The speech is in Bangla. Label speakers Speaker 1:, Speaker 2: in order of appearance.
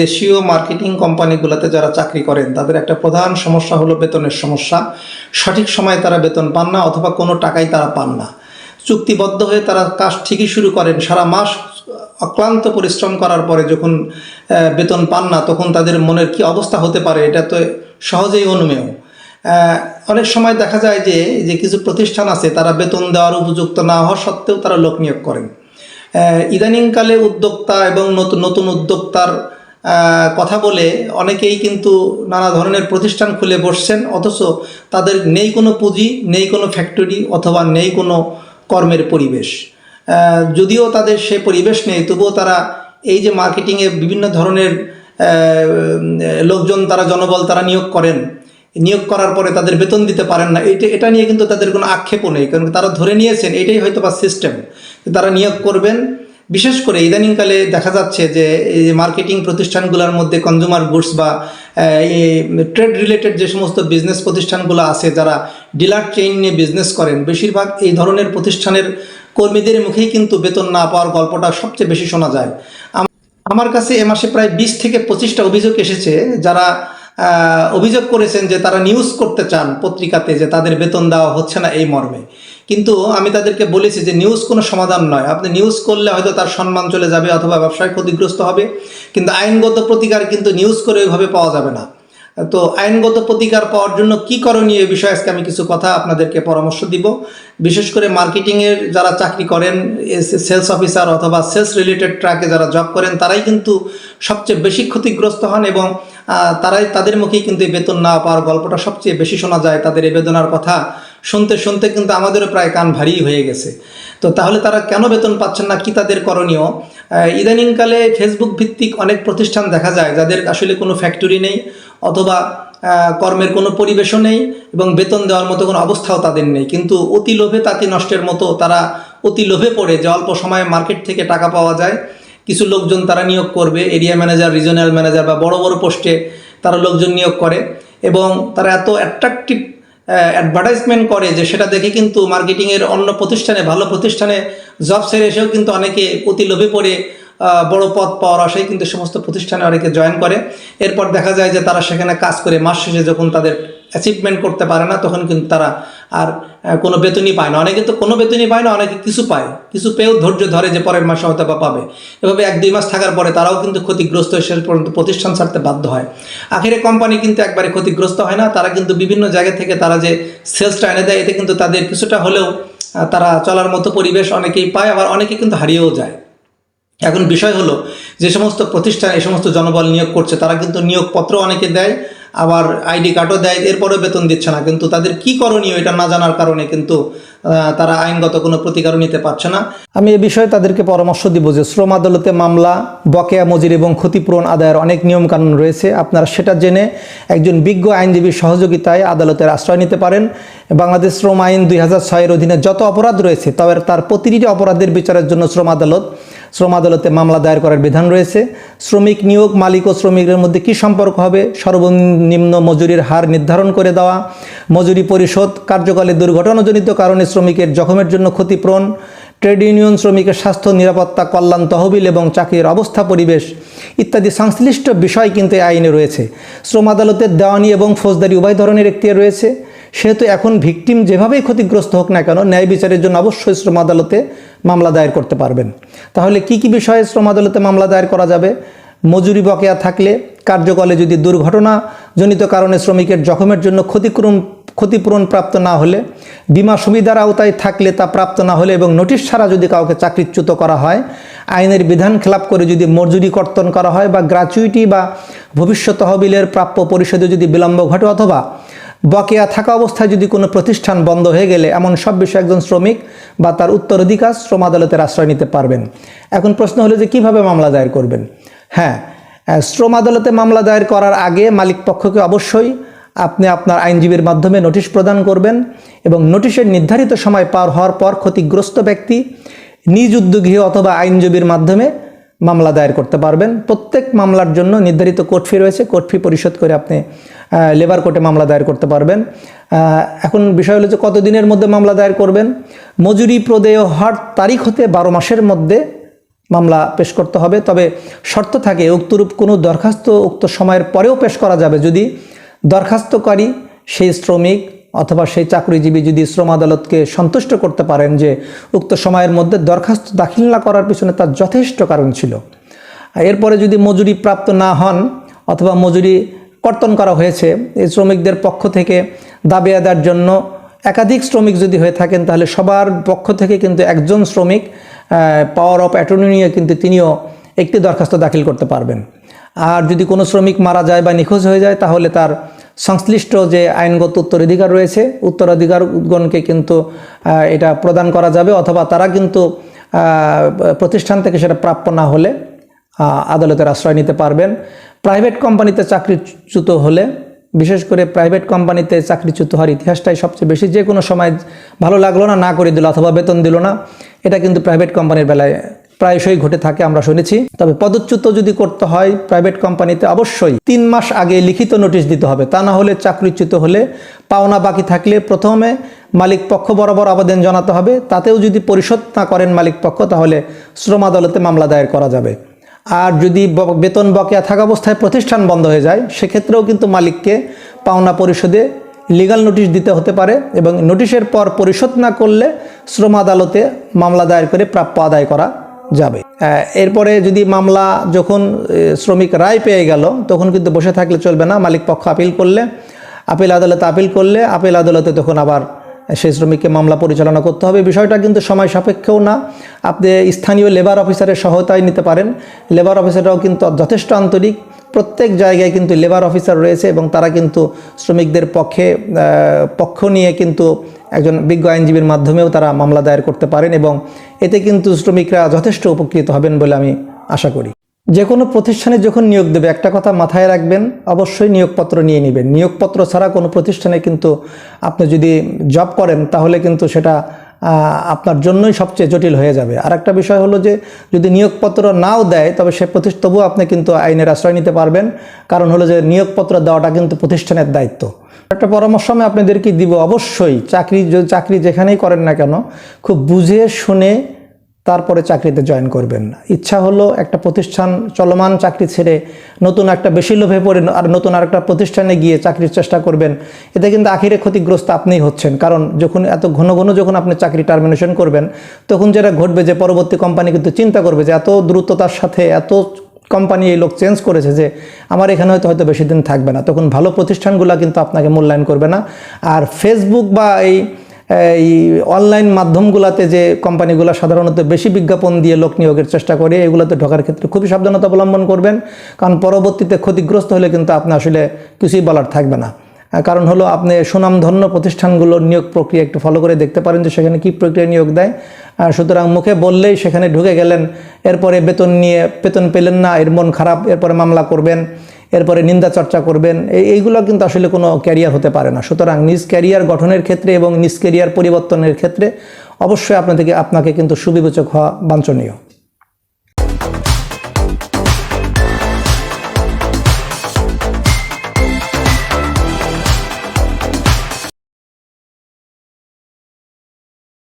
Speaker 1: দেশীয় মার্কেটিং কোম্পানিগুলোতে যারা চাকরি করেন, তাদের একটা প্রধান সমস্যা হলো বেতনের সমস্যা। সঠিক সময়ে তারা বেতন পান না অথবা কোনো টাকাই তারা পান না। চুক্তিবদ্ধ হয়ে তারা কাজ ঠিকই শুরু করেন। সারা মাস অক্লান্ত পরিশ্রম করার পরে যখন বেতন পান না, তখন তাদের মনের কি অবস্থা হতে পারে এটা তো সহজেই অনুমেয়। অনেক সময় দেখা যায় যে যে কিছু প্রতিষ্ঠান আছে, তারা বেতন দেওয়ার উপযুক্ত না হওয়া সত্ত্বেও তারা লোক নিয়োগ করেন। ইদানিংকালে উদ্যোক্তা এবং নতুন নতুন উদ্যোক্তার কথা বলে অনেকেই কিন্তু নানা ধরনের প্রতিষ্ঠান খুলে বসছেন, অথচ তাদের নেই কোনো পুঁজি, নেই কোনো ফ্যাক্টরি অথবা নেই কোনো কর্মের পরিবেশ। যদিও তাদের সে পরিবেশ নেই, তবুও তারা এই যে মার্কেটিংয়ে বিভিন্ন ধরনের লোকজন তারা জনবল তারা নিয়োগ করেন। নিয়োগ করার পরে তাদের বেতন দিতে পারেন না। এটা এটা নিয়ে কিন্তু তাদের কোনো আক্ষেপও নেই, কারণ তারা ধরে নিয়েছেন, এটাই হয়তো বা সিস্টেম তারা নিয়োগ করবেন বিশেষ করে ইদানিংকালে দেখা যাচ্ছে যে মার্কেটিং প্রতিষ্ঠানগুলোর মধ্যে কনজিউমার গুডস বা ট্রেড রিলেটেড যে সমস্ত বিজনেস প্রতিষ্ঠানগুলো আছে যারা ডিলার চেইন নিয়ে বিজনেস করেন, বেশিরভাগ এই ধরনের প্রতিষ্ঠানের কর্মীদের মুখেই কিন্তু বেতন না পাওয়ার গল্পটা সবচেয়ে বেশি শোনা যায়। আমার কাছে এ মাসে প্রায় বিশ থেকে পঁচিশটা অভিযোগ এসেছে যারা অভিযোগ করেছেন যে তারা নিউজ করতে চান পত্রিকাতে যে তাদের বেতন দেওয়া হচ্ছে না এই মর্মে। কিন্তু আমি তাদেরকে বলেছি যে নিউজ কোনো সমাধান নয়। আপনি নিউজ করলে হয়তো তার সম্মান চলে যাবে অথবা ব্যবসায় ক্ষতিগ্রস্ত হবে। কিন্তু আইনগত প্রতিকার কিন্তু নিউজ করে ওইভাবে পাওয়া যাবে না। তো আইনগত প্রতিকার পাওয়ার জন্য কি করণীয় এই বিষয়ে আজকে আমি কিছু কথা আপনাদেরকে পরামর্শ দিব। বিশেষ করে মার্কেটিংয়ের যারা চাকরি করেন সেলস অফিসার অথবা সেলস রিলেটেড ট্র্যাকে যারা জব করেন, তারাই কিন্তু সবচেয়ে বেশি ক্ষতিগ্রস্ত হন এবং তারাই তাদের মুখেই কিন্তু বেতন না পাওয়ার গল্পটা সবচেয়ে বেশি শোনা যায় তাদের এই বেদনার কথা শুনতে শুনতে কিন্তু আমাদেরও প্রায় কান ভারী হয়ে গেছে। তো তাহলে তারা কেন বেতন পাচ্ছেন না? কি তাদের করণীয়? ইদানিংকালে ফেসবুক ভিত্তিক অনেক প্রতিষ্ঠান দেখা যায় যাদের আসলে কোনো ফ্যাক্টরি নেই। অথবা কর্মের কোনো পরিবেশও নেই এবং বেতন দেওয়ার মতো কোনো অবস্থাও তাদের নেই। কিন্তু অতি লোভে তাঁতি নষ্টের মতো তারা অতি লোভে পড়ে যে অল্প সময়ে মার্কেট থেকে টাকা পাওয়া যায়। কিছু লোকজন তারা নিয়োগ করবে, এরিয়া ম্যানেজার রিজনাল ম্যানেজার বা বড় বড় পোস্টে তারা লোকজন নিয়োগ করে এবং তারা এত অ্যাট্রাকটিভ অ্যাডভার্টাইজমেন্ট করে যে সেটা দেখে কিন্তু মার্কেটিংয়ের অন্য প্রতিষ্ঠানে, ভালো প্রতিষ্ঠানে জব সেরে এসেও কিন্তু অনেকে অতি লোভে পড়ে বড় পদ পাওয়ার আশায় কিন্তু সমস্ত প্রতিষ্ঠানে অনেকে জয়েন করে। এরপর দেখা যায় যে তারা সেখানে কাজ করে মাস শেষে যখন তাদের অ্যাচিভমেন্ট করতে পারে না, তখন কিন্তু তারা আর কোনো বেতনই পায় না। অনেকে তো কোনো বেতনই পায় না, অনেকে কিছু পায়। কিছু পেয়েও ধৈর্য ধরে যে পরের মাসে হয়তো বা পাবে। এভাবে এক দুই মাস থাকার পরে তারাও কিন্তু ক্ষতিগ্রস্ত হয়ে শেষ পর্যন্ত প্রতিষ্ঠান ছাড়তে বাধ্য হয়। আখেরে কোম্পানি কিন্তু একবারে ক্ষতিগ্রস্ত হয় না। তারা কিন্তু বিভিন্ন জায়গা থেকে তারা যে সেলসটা এনে দেয়, এতে কিন্তু তাদের কিছুটা হলেও তারা চলার মতো পরিবেশ অনেকেই পায়। আবার অনেকে কিন্তু হারিয়েও যায়। এখন বিষয় হলো, যে সমস্ত প্রতিষ্ঠান এই সমস্ত জনবল নিয়োগ করছে, তারা কিন্তু নিয়োগপত্র অনেকে দেয়, আবার আইডি কার্ডও দেয়, এরপরেও বেতন দিচ্ছে না। কিন্তু তাদের কি করণীয় এটা না জানার কারণে কিন্তু তারা আইনগত কোনো প্রতিকারও নিতে পারছে না। আমি এ বিষয়ে তাদেরকে পরামর্শ দিব যে শ্রম আদালতে মামলা, বকেয়া মজির এবং ক্ষতিপূরণ আদায়ের অনেক নিয়মকানুন রয়েছে। আপনারা সেটা জেনে একজন বিজ্ঞ আইনজীবীর সহযোগিতায় আদালতের আশ্রয় নিতে পারেন। বাংলাদেশ শ্রম আইন দুই হাজার ছয়ের অধীনে যত অপরাধ রয়েছে তবে তার প্রতিটি অপরাধের বিচারের জন্য শ্রম আদালত শ্রম আদালতে মামলা দায়ের করার বিধান রয়েছে। শ্রমিক নিয়োগ, মালিক ও শ্রমিকের মধ্যে কি সম্পর্ক হবে? সর্বনিম্ন মজুরির হার নির্ধারণ করে দেওয়া। মজুরি পরিশোধ কার্যকালে দুর্ঘটনাজনিত কারণে শ্রমিকের জখমের জন্য ক্ষতিপূরণ। ট্রেড ইউনিয়ন শ্রমিকের স্বাস্থ্য, নিরাপত্তা, কল্যাণ, তহবিল এবং চাকরির অবস্থা, পরিবেশ ইত্যাদি সংশ্লিষ্ট বিষয় কিন্তু আইনে রয়েছে। শ্রম আদালতের দেওয়ানি এবং ফৌজদারি উভয় ধরনের একটি রয়েছে। সেহেতু এখন ভিকটিম যেভাবেই ক্ষতিগ্রস্ত হোক না কেন ন্যায় বিচারের জন্য অবশ্যই শ্রম আদালতে মামলা দায়ের করতে পারবেন। তাহলে কি কি বিষয়ে শ্রম আদালতে মামলা দায়ের করা যাবে? মজুরি বকেয়া থাকলে, কার্যকলে যদি দুর্ঘটনাজনিত কারণে শ্রমিকের জখমের জন্য ক্ষতিপূরণ ক্ষতিপূরণ প্রাপ্ত না হলে, বিমা সুবিধার আওতায় থাকলে তা প্রাপ্ত না হলে এবং নোটিশ ছাড়া যদি কাউকে চাকরিচ্যুত করা হয়, আইনের বিধান খেলাপ করে যদি মজুরি কর্তন করা হয় বা গ্র্যাচুইটি বা ভবিষ্যৎ তহবিলের প্রাপ্য পরিশোধে যদি বিলম্ব ঘটে অথবা বকেয়া থাকা অবস্থায় যদি কোনো প্রতিষ্ঠান বন্ধ হয়ে গেলে এমন সব বিষয়ে একজন শ্রমিক বা তার উত্তরাধিকার শ্রম আদালতের আশ্রয় নিতে পারবেন। এখন প্রশ্ন হলো যে কীভাবে মামলা দায়ের করবেন? হ্যাঁ শ্রম আদালতে মামলা দায়ের করার আগে মালিক পক্ষকে অবশ্যই আপনি আপনার আইনজীবীর মাধ্যমে নোটিশ প্রদান করবেন এবং নোটিশের নির্ধারিত সময় পার হওয়ার পর ক্ষতিগ্রস্ত ব্যক্তি নিজ উদ্যোগী অথবা আইনজীবীর মাধ্যমে মামলা দায়ের করতে পারবেন। প্রত্যেক মামলার জন্য নির্ধারিত কোর্ট ফি রয়েছে। কোর্ট ফি পরিশোধ করে আপনি লেবার কোর্টে মামলা দায়ের করতে পারবেন। এখন বিষয় হলো যে কতদিনের মধ্যে মামলা দায়ের করবেন? মজুরি প্রদেয় হওয়ার তারিখ হতে বারো মাসের মধ্যে মামলা পেশ করতে হবে। তবে শর্ত থাকে, উক্তরূপ কোনো দরখাস্ত উক্ত সময়ের পরেও পেশ করা যাবে। যদি দরখাস্তকারী, সেই শ্রমিক অথবা সেই চাকরিজীবী যদি শ্রম আদালতকে সন্তুষ্ট করতে পারেন যে উক্ত সময়ের মধ্যে দরখাস্ত দাখিল না করার পিছনে তার যথেষ্ট কারণ ছিল। এরপরে যদি মজুরি প্রাপ্ত না হন অথবা মজুরি কর্তন করা হয়েছে, এই শ্রমিকদের পক্ষ থেকে দাবি আদায়ের জন্য একাধিক শ্রমিক যদি হয়ে থাকেন, তাহলে সবার পক্ষ থেকে কিন্তু একজন শ্রমিক পাওয়ার অফ অ্যাটর্নি নিয়ে কিন্তু তিনিও একটি দরখাস্ত দাখিল করতে পারবেন। আর যদি কোনো শ্রমিক মারা যায় বা নিখোঁজ হয়ে যায়, তাহলে তার সংশ্লিষ্ট যে আইনগত উত্তরাধিকার রয়েছে, উত্তরাধিকারগণকে কিন্তু এটা প্রদান করা যাবে অথবা তারা কিন্তু প্রতিষ্ঠান থেকে সেটা প্রাপ্য না হলে আদালতের আশ্রয় নিতে পারবেন। প্রাইভেট কোম্পানিতে চাকরিচ্যুত হলে, বিশেষ করে প্রাইভেট কোম্পানিতে চাকরিচ্যুত হওয়ার ইতিহাসটাই সবচেয়ে বেশি। যে কোনো সময় ভালো লাগল না না করে দিল অথবা বেতন দিল না, এটা কিন্তু প্রাইভেট কোম্পানির বেলায় প্রায়শই ঘটে থাকে, আমরা শুনেছি। তবে পদচ্যুত যদি করতে হয় প্রাইভেট কোম্পানিতে অবশ্যই তিন মাস আগে লিখিত নোটিশ দিতে হবে। তা না হলে চাকরিচ্যুত হলে পাওনা বাকি থাকলে প্রথমে মালিক পক্ষ বরাবর আবেদন জানাতে হবে। তাতেও যদি পরিশোধ না করেন মালিক পক্ষ, তাহলে শ্রম আদালতে মামলা দায়ের করা যাবে। আর যদি বেতন বকেয়া থাকা অবস্থায় প্রতিষ্ঠান বন্ধ হয়ে যায়, সেক্ষেত্রেও কিন্তু মালিককে পাওনা পরিশোধে লিগাল নোটিশ দিতে হতে পারে এবং নোটিশের পর পরিশোধ না করলে শ্রম আদালতে মামলা দায়ের করে প্রাপ্য আদায় করা যাবে। এরপরে যদি মামলা যখন শ্রমিক রায় পেয়ে গেল, তখন কিন্তু বসে থাকলে চলবে না। মালিক পক্ষ আপিল করলে, আপিল আদালতে আপিল করলে, আপিল আদালতে তখন আবার সেই শ্রমিককে মামলা পরিচালনা করতে হবে। বিষয়টা কিন্তু সময় সাপেক্ষেও না। আপনি স্থানীয় লেবার অফিসারের সহায়তায় নিতে পারেন। লেবার অফিসাররাও কিন্তু যথেষ্ট আন্তরিক। প্রত্যেক জায়গায় কিন্তু লেবার অফিসার রয়েছে এবং তারা কিন্তু শ্রমিকদের পক্ষে পক্ষ নিয়ে কিন্তু একজন বিজ্ঞ আইনজীবীর মাধ্যমেও তারা মামলা দায়ের করতে পারেন এবং এতে কিন্তু শ্রমিকরা যথেষ্ট উপকৃত হবেন বলে আমি আশা করি। যে কোনো প্রতিষ্ঠানে যখন নিয়োগ দেবে, একটা কথা মাথায় রাখবেন, অবশ্যই নিয়োগপত্র নিয়ে নেবেন। নিয়োগপত্র ছাড়া কোনো প্রতিষ্ঠানে কিন্তু আপনি যদি জব করেন, তাহলে কিন্তু সেটা আপনার জন্যই সবচেয়ে জটিল হয়ে যাবে। আর একটা বিষয় হলো যে, যদি নিয়োগপত্র নাও দেয়, তবে সে তবুও আপনি কিন্তু আইনের আশ্রয় নিতে পারবেন। কারণ হলো যে, নিয়োগপত্র দেওয়াটা কিন্তু প্রতিষ্ঠানের দায়িত্ব। একটা পরামর্শ আমি আপনাদেরকে দিব। অবশ্যই চাকরি চাকরি যেখানেই করেন না কেন, খুব বুঝে শুনে তারপরে চাকরিতে জয়েন করবেন না। ইচ্ছা হলো একটা প্রতিষ্ঠান, চলমান চাকরি ছেড়ে নতুন একটা বেশি লোভে পড়ে আর নতুন আরেকটা প্রতিষ্ঠানে গিয়ে চাকরির চেষ্টা করবেন। এতে কিন্তু আখিরে ক্ষতিগ্রস্ত আপনিই হচ্ছেন। কারণ যখন এত ঘন ঘন যখন আপনি চাকরি টার্মিনেশন করবেন, তখন যেটা ঘটবে যে পরবর্তী কোম্পানি কিন্তু চিন্তা করবে যে এত দ্রুততার সাথে, এত কোম্পানি এই লোক চেঞ্জ করেছে যে আমার এখানে হয়তো হয়তো বেশি দিন থাকবে না। তখন ভালো প্রতিষ্ঠানগুলো কিন্তু আপনাকে মূল্যায়ন করবে না। আর ফেসবুক বা এই এই অনলাইন মাধ্যমগুলোতে যে কোম্পানিগুলো সাধারণত বেশি বিজ্ঞাপন দিয়ে লোক নিয়োগের চেষ্টা করে, এগুলোতে ঢোকার ক্ষেত্রে খুবই সাবধানতা অবলম্বন করবেন। কারণ পরবর্তীতে ক্ষতিগ্রস্ত হলে কিন্তু আপনি আসলে কিছুই বলার থাকবে না। কারণ হলো আপনি সুনামধন্য প্রতিষ্ঠানগুলোর নিয়োগ প্রক্রিয়া একটু ফলো করে দেখতে পারেন যে সেখানে কী প্রক্রিয়া নিয়োগ দেয়। সুতরাং মুখে বললেই সেখানে ঢুকে গেলেন, এরপরে বেতন নিয়ে বেতন পেলেন না, এর মন খারাপ, এরপরে মামলা করবেন, এরপরে নিন্দা চর্চা করবেন এইগুলো কিন্তু আসলে কোনো ক্যারিয়ার হতে পারে না। সুতরাং নিজ ক্যারিয়ার গঠনের ক্ষেত্রে এবং নিজ ক্যারিয়ার পরিবর্তনের ক্ষেত্রে অবশ্যই আপনাদেরকে, আপনাকে কিন্তু সুবিবেচক হওয়া বাঞ্ছনীয়।